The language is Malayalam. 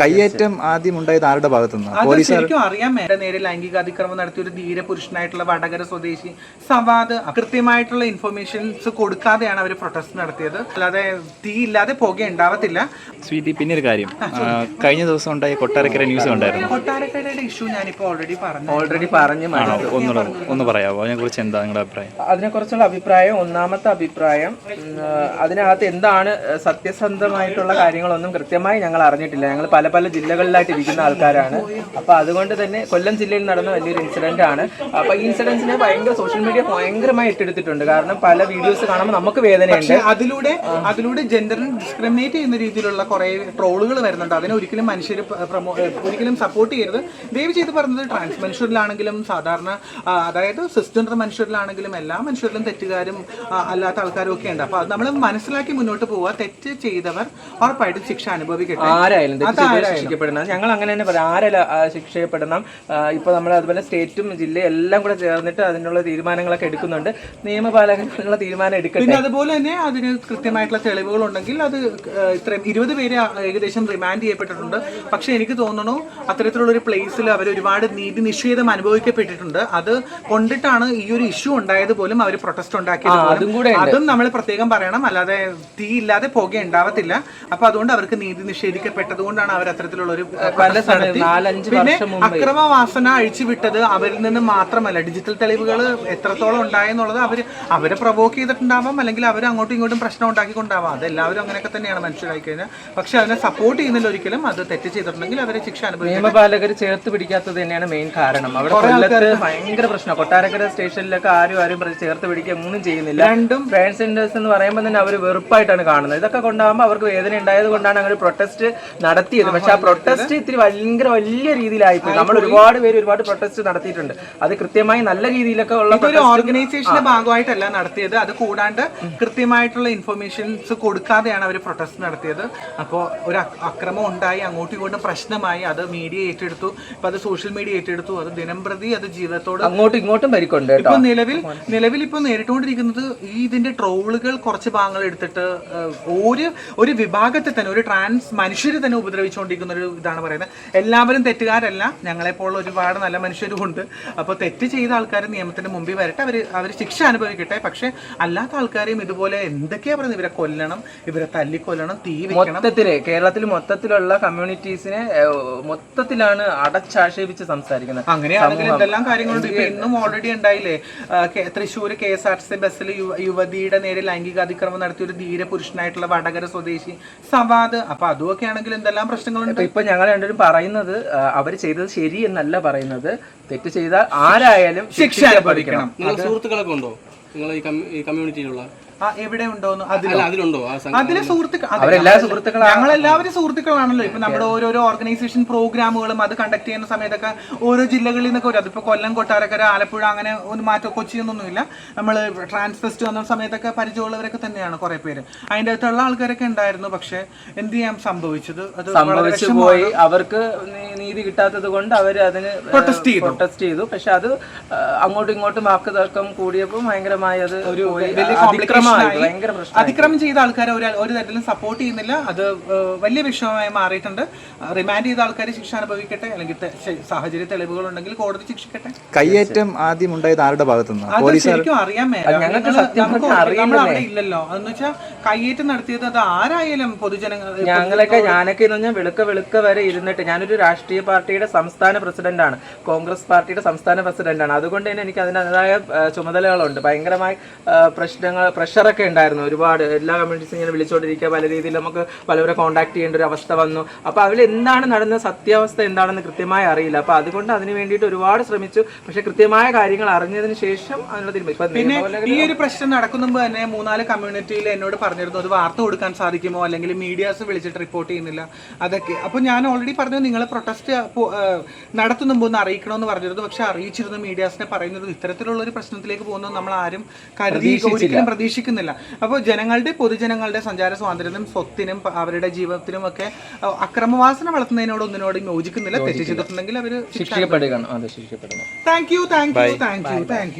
കയ്യേറ്റം ആദ്യം ഉണ്ടായത് ആരുടെ ഭാഗത്തുനിന്ന്? അത് ശരിക്കും അറിയാൻ മേലെ നേരെ ലൈംഗിക അതിക്രമം നടത്തിയ ഒരു ധീര പുരുഷനായിട്ടുള്ള വടകര സ്വദേശി സവാദ് കൃത്യമായിട്ടുള്ള ഇൻഫർമേഷൻസ് കൊടുക്കാതെയാണ് അവർ പ്രൊട്ടസ്റ്റ് നടത്തിയത്. അല്ലാതെ തീ ഇല്ലാതെ പുക ഉണ്ടാവത്തില്ല സ്വീറ്റി പിന്നെ ഒരു കാര്യം കഴിഞ്ഞ ദിവസം ഉണ്ടായ കൊട്ടാരക്കര ന്യൂസ് ഉണ്ടായിരുന്നു കൊട്ടാരക്കരയുടെ ഇഷ്യൂ ഞാനിപ്പോ ഓൾറെഡി പറഞ്ഞു. ഓൾറെഡി പറഞ്ഞു ഒന്ന് ഒന്ന് പറയാമോ അതിനെ കുറിച്ച് എന്താ നിങ്ങളുടെ അഭിപ്രായം? അതിനെക്കുറിച്ചുള്ള അഭിപ്രായം ഒന്നാമത്തെ അഭിപ്രായം അതിനകത്ത് എന്താണ് സത്യസന്ധമായിട്ടുള്ള കാര്യങ്ങളൊന്നും കൃത്യമായി ഞങ്ങൾ അറിഞ്ഞിട്ടില്ല. ഞങ്ങൾ പല പല ജില്ലകളിലായിട്ട് ഇരിക്കുന്ന ആൾക്കാരാണ്. അപ്പൊ അതുകൊണ്ട് തന്നെ കൊല്ലം ജില്ലയിൽ നടന്ന വലിയൊരു ഇൻസിഡന്റ് ആണ്. അപ്പൊ ഈ ഇൻസിഡൻസിനെ ഭയങ്കര സോഷ്യൽ മീഡിയ ഭയങ്കരമായി ഏറ്റെടുത്തിട്ടുണ്ട് കാരണം പല വീഡിയോസ് കാണുമ്പോൾ നമുക്ക് വേദനയുണ്ട്. അതിലൂടെ അതിലൂടെ ജെൻഡറിനെ ഡിസ്ക്രിമിനേറ്റ് ചെയ്യുന്ന രീതിയിലുള്ള കുറെ ട്രോളുകൾ വരുന്നുണ്ട്. അതിനെ ഒരിക്കലും മനുഷ്യർ പ്രമോ ഒരിക്കലും സപ്പോർട്ട് ചെയ്യരുത്. ദയവ് ചെയ്ത് പറഞ്ഞത് ട്രാൻസ് മനുഷ്യരിലാണെങ്കിലും സാധാരണ അതായത് സിസ്റ്റർ മനുഷ്യരിലാണെങ്കിലും എല്ലാ മനുഷ്യരിലും തെറ്റുകാരും അല്ലാത്ത ആൾക്കാരും ഒക്കെ ഉണ്ട്. അപ്പൊ അത് നമ്മൾ മനസ്സിലാക്കി മുന്നോട്ട് പോവുക. തെറ്റ് ചെയ്തവർ ഉറപ്പായിട്ടും ശിക്ഷ അനുഭവിക്കട്ടെ. ആരായാലും തെറ്റ് ശിക്ഷിക്കപ്പെടുന്നത് ഞങ്ങൾ അങ്ങനെ തന്നെ പറയാം. ആരെല്ലാം ശിക്ഷിക്കപ്പെടണം? ഇപ്പൊ നമ്മൾ അതുപോലെ സ്റ്റേറ്റും ജില്ലയും എല്ലാം കൂടെ ചേർന്നിട്ട് അതിനുള്ള തീരുമാനങ്ങളൊക്കെ എടുക്കുന്നുണ്ട്. നിയമപാലകനുള്ള തീരുമാനം എടുക്കട്ടെ? അതുപോലെ തന്നെ അതിന് കൃത്യമായിട്ടുള്ള തെളിവുകൾ ഉണ്ടെങ്കിൽ അത് ഇത്രയും ഇരുപത് പേര് ഏകദേശം റിമാൻഡ് ചെയ്യപ്പെട്ടിട്ടുണ്ട്. പക്ഷെ എനിക്ക് തോന്നുന്നു അത്തരത്തിലുള്ള ഒരു പ്ലേസിൽ അവർ ഒരുപാട് നീതി നിഷേധം അനുഭവിക്കപ്പെട്ടിട്ടുണ്ട്. അത് കൊണ്ടിട്ടാണ് ഈ ഒരു ഇഷ്യൂ ഉണ്ടായത് പോലും അവർ പ്രൊട്ടസ്റ്റ് ഉണ്ടാക്കിയത് അതും കൂടെ അതും നമ്മൾ പ്രത്യേകം പറയണം. അല്ലാതെ തീ ഇല്ലാതെ പുക ഉണ്ടാവത്തില്ല അപ്പൊ അതുകൊണ്ട് അവർക്ക് നീതി നിഷേധിക്കപ്പെട്ടത് കൊണ്ടാണ് അവർ അത്തരത്തിലുള്ള ഒരു നാലഞ്ച് പിന്നെ വർഷം മുമ്പ്. അക്രമവാസന അഴിച്ചുവിട്ടത് അവരിൽ നിന്ന് മാത്രമല്ല. ഡിജിറ്റൽ തെളിവുകൾ എത്രത്തോളം ഉണ്ടായെന്നുള്ളത് അവർ അവരെ പ്രൊവോക്ക് ചെയ്തിട്ടുണ്ടാവാം അല്ലെങ്കിൽ അവർ അങ്ങോട്ടും ഇങ്ങോട്ടും പ്രശ്നം ഉണ്ടാക്കിക്കൊണ്ടാവാം. അത് എല്ലാവരും അങ്ങനെയൊക്കെ തന്നെയാണ് മനസ്സിലാക്കി കഴിഞ്ഞാൽ പക്ഷെ അതിനെ സപ്പോർട്ട് ചെയ്യുന്നില്ല ഒരിക്കലും അത് തെറ്റ് ചെയ്തിട്ടുണ്ടെങ്കിൽ അവരെ ശിക്ഷ അനുഭവിക്കും നിയമപാലകർ ചേർത്ത് പിടിക്കാത്തത് തന്നെയാണ് മെയിൻ കാരണം. അവിടെ കൊല്ലത്ത് ഭയങ്കര പ്രശ്നം. കൊട്ടാരക്കര സ്റ്റേഷനിലൊക്കെ ആരും ആരും പ്ര- ചേർത്ത് പിടിക്കുക ഒന്നും ചെയ്യുന്നില്ല. രണ്ടും ട്രാൻസ് സെന്റേഴ്സ് എന്ന് പറയുമ്പോൾ തന്നെ അവർ വെറുപ്പായിട്ടാണ് കാണുന്നത്. ഇതൊക്കെ കൊണ്ടാകുമ്പോൾ അവർക്ക് വേദന ഉണ്ടായത് കൊണ്ടാണ് അങ്ങനെ പ്രൊട്ടസ്റ്റ് നടത്തിയത്. പക്ഷെ ആ പ്രൊട്ടസ്റ്റ് ഇത്തിരി ഭയങ്കര വലിയ രീതിയിലായിപ്പോയി. നമ്മൾ ഒരുപാട് പേര് ഒരുപാട് പ്രൊട്ടസ്റ്റ് നടത്തിയിട്ടുണ്ട്. അത് കൃത്യമായി നല്ല രീതിയിലൊക്കെ ഉള്ള ഒരു ഓർഗനൈസേഷന്റെ ഭാഗമായിട്ടല്ല നടത്തിയത്. അത് കൂടാണ്ട് കൃത്യമായിട്ടുള്ള ഇൻഫർമേഷൻസ് കൊടുക്കാതെയാണ് അവർ പ്രൊട്ടസ്റ്റ് നടത്തിയത്. അപ്പോൾ ഒരു അക്രമം ഉണ്ടായി അങ്ങോട്ടും ഇങ്ങോട്ടും പ്രശ്നമായി. അത് മീഡിയ ഏറ്റെടുത്തു. ഇപ്പൊ അത് സോഷ്യൽ മീഡിയ ഏറ്റെടുത്തു. അത് ദിനം പ്രതി അത് ജീവിതത്തോട് അങ്ങോട്ടും ഇങ്ങോട്ടും പരിക്കുണ്ട് ഇപ്പൊ നിലവിൽ നിലവിൽ ഇപ്പൊ നേരിട്ടുകൊണ്ടിരിക്കുന്നത് ഈ ഇതിന്റെ ട്രോളുകൾ കുറച്ച് ഭാഗങ്ങൾ എടുത്തിട്ട് ഒരു ഒരു വിഭാഗത്തെ തന്നെ ഒരു ട്രാൻസ് മനുഷ്യരെ തന്നെ ഉപദ്രവിച്ചുകൊണ്ടിരിക്കുന്ന ഒരു ഇതാണ് പറയുന്നത്. എല്ലാവരും തെറ്റുകാരല്ല. ഞങ്ങളെപ്പോലുള്ള ഒരുപാട് നല്ല മനുഷ്യരും ഉണ്ട് അപ്പോൾ തെറ്റ് ചെയ്ത ആൾക്കാർ നിയമത്തിന്റെ മുമ്പിൽ വരട്ടെ. അവർ അവർ ശിക്ഷ അനുഭവിക്കട്ടെ. പക്ഷേ അല്ലാത്ത ആൾക്കാരെയും ഇതുപോലെ എന്തൊക്കെയാ പറയുന്നത്? ഇവരെ കൊല്ലണം ഇവരെ തല്ലിക്കൊല്ലണം തീ വെക്കണം. മൊത്തത്തിൽ കേരളത്തിൽ മൊത്തത്തിലുള്ള കമ്മ്യൂണിറ്റീസിനെ മൊത്തത്തിലാണ് അടച്ചാക്ഷേപിച്ച് സംസാരിക്കുന്നത്. അങ്ങനെയാണെങ്കിൽ എന്തെല്ലാം കാര്യങ്ങളുണ്ട്? ഇപ്പൊ ഇന്നും ഓൾറെഡി ഉണ്ടായില്ലേ? Thrissur K S R T C ബസ്സിൽ യുവതിയുടെ നേരെ ലൈംഗിക അതിക്രമം നടത്തിയ ഒരു ധീര പുരുഷനായിട്ടുള്ള വടകര സ്വദേശി സവാദ്. അപ്പൊ അതുമൊക്കെ ആണെങ്കിൽ എന്തെല്ലാം പ്രശ്നങ്ങളുണ്ട്? ഇപ്പൊ ഞങ്ങൾ രണ്ടുപേരും പറയുന്നത് അവർ ചെയ്തത് ശരി എന്നല്ല പറയുന്നത്. തെറ്റ് ചെയ്താൽ ആരായാലും ശിക്ഷ പഠിക്കണം. സുഹൃത്തുക്കളൊക്കെ ഉണ്ടോ? നിങ്ങൾ ഈ കമ്മ്യൂണിറ്റിയിലുള്ള ആ എവിടെ ഉണ്ടോന്ന് അതിലുണ്ടോ? അതിലെ സുഹൃത്തുക്കൾ ഞങ്ങൾ- എല്ലാവരും സുഹൃത്തുക്കളാണല്ലോ. ഇപ്പൊ നമ്മുടെ ഓരോരോ ഓർഗനൈസേഷൻ പ്രോഗ്രാമുകളും അത് കണ്ടക്ട് ചെയ്യുന്ന സമയത്തൊക്കെ ഓരോ ജില്ലകളിൽ നിന്നൊക്കെ വരും. അതിപ്പോ കൊല്ലം കൊട്ടാരക്കര ആലപ്പുഴ അങ്ങനെ ഒന്ന് മാറ്റം കൊച്ചിയൊന്നുമില്ല നമ്മൾ ട്രാൻസ്ഫെസ്റ്റ് വന്ന സമയത്തൊക്കെ പരിചയമുള്ളവരൊക്കെ തന്നെയാണ് കുറെ പേര്. അതിന്റെ അകത്തുള്ള ആൾക്കാരൊക്കെ ഉണ്ടായിരുന്നു. പക്ഷെ എന്ത് ചെയ്യാൻ സംഭവിച്ചത് അത് സംഭവിച്ചു പോയി. അവർക്ക് നീതി കിട്ടാത്തത് കൊണ്ട് അവർ അതിന് പ്രൊട്ടസ്റ്റ് ചെയ്തു. പ്രൊട്ടസ്റ്റ് ചെയ്തു. പക്ഷെ അത് അങ്ങോട്ടും ഇങ്ങോട്ടും വാക്ക് തർക്കം കൂടിയപ്പോൾ ഭയങ്കരമായി അത് ഒരു ഭയങ്കര പ്രശ്നം അതിക്രമം ചെയ്ത ആൾക്കാരെ ഒരു ഒരു തരത്തിലും സപ്പോർട്ട് ചെയ്യുന്നില്ല. അത് വലിയ വിഷയമായി മാറിയിട്ടുണ്ട്. റിമാൻഡ് ചെയ്ത ആൾക്കാർ ശിക്ഷ അനുഭവിക്കട്ടെ? അല്ലെങ്കിൽ സാഹചര്യ തെളിവുകൾ ഉണ്ടെങ്കിൽ കോടതി ശിക്ഷിക്കട്ടെ? കയ്യേറ്റം ആദ്യം ഉണ്ടായത് ആരുടെ ഭാഗത്തുനിന്ന്? അറിയാൻ മേല. ഞങ്ങൾക്ക് അവിടെ ഇല്ലല്ലോ. അതെന്ന് വെച്ചാൽ കയ്യേറ്റം നടത്തിയത് അത് ആരായാലും പൊതുജനങ്ങൾ ഞങ്ങളൊക്കെ ഞാനൊക്കെ എന്ന് പറഞ്ഞാൽ വെളുക്ക വെളുക്ക വരെ ഇരുന്നിട്ട് ഞാനൊരു രാഷ്ട്രീയ പാർട്ടിയുടെ സംസ്ഥാന പ്രസിഡന്റാണ് കോൺഗ്രസ് പാർട്ടിയുടെ സംസ്ഥാന പ്രസിഡന്റാണ് അതുകൊണ്ട് തന്നെ എനിക്ക് അതിന്റെതായ ചുമതലകളുണ്ട്. ഭയങ്കരമായി പ്രശ്നങ്ങൾ പ്രഷറൊക്കെ ഉണ്ടായിരുന്നു. ഒരുപാട് എല്ലാ കമ്മ്യൂണിറ്റീസും ഇങ്ങനെ വിളിച്ചുകൊണ്ടിരിക്കുക പല രീതിയിൽ നമുക്ക് പലവരെ കോൺടാക്ട് ചെയ്യേണ്ട ഒരു അവസ്ഥ വന്നു. അപ്പോൾ അതിൽ എന്താണ് നടന്ന സത്യാവസ്ഥ എന്താണെന്ന് കൃത്യമായി അറിയില്ല. അപ്പോൾ അതുകൊണ്ട് അതിന് വേണ്ടിയിട്ട് ഒരുപാട് ശ്രമിച്ചു. പക്ഷേ കൃത്യമായ കാര്യങ്ങൾ അറിഞ്ഞതിന് ശേഷം അതിനുള്ള തീരുമാനം. പിന്നെ ഈ ഒരു പ്രശ്നം നടക്കുന്ന മുമ്പ് തന്നെ മൂന്നാൽ കമ്മ്യൂണിറ്റിയിൽ എന്നോട് പറഞ്ഞിരുന്നു. അത് വാർത്ത കൊടുക്കാൻ സാധിക്കുമോ? അല്ലെങ്കിൽ മീഡിയാസ് വിളിച്ചിട്ട് റിപ്പോർട്ട് ചെയ്യുന്നില്ല? അതൊക്കെ. അപ്പോൾ ഞാൻ ഓൾറെഡി പറഞ്ഞു നിങ്ങൾ പ്രൊട്ടസ്റ്റ് നടത്തുന്ന ഒന്ന് അറിയിക്കണമെന്ന് പറഞ്ഞിരുന്നു. പക്ഷെ അറിയിച്ചിരുന്നു മീഡിയാസിനെ പറയുന്നത് ഇത്തരത്തിലുള്ള ഒരു പ്രശ്നത്തിലേക്ക് പോകുന്നത് നമ്മൾ ആരും കരുതി ഒരിക്കലും പ്രതീക്ഷിക്കുന്നില്ല. അപ്പോൾ ജനങ്ങളുടെ പൊതുജനങ്ങളുടെ സഞ്ചാര സ്വാതന്ത്ര്യത്തിനും സ്വത്തിനും അവരുടെ ജീവിതത്തിനും ഒക്കെ അക്രമവാസന വളർത്തുന്നതിനോട് ഒന്നിനോടും യോജിക്കുന്നില്ല. തെറ്റ് ചെയ്തിട്ടുണ്ടെങ്കിൽ അവർ ശിക്ഷിക്കപ്പെടുകയാണ്. Thank you thank you thank you thank you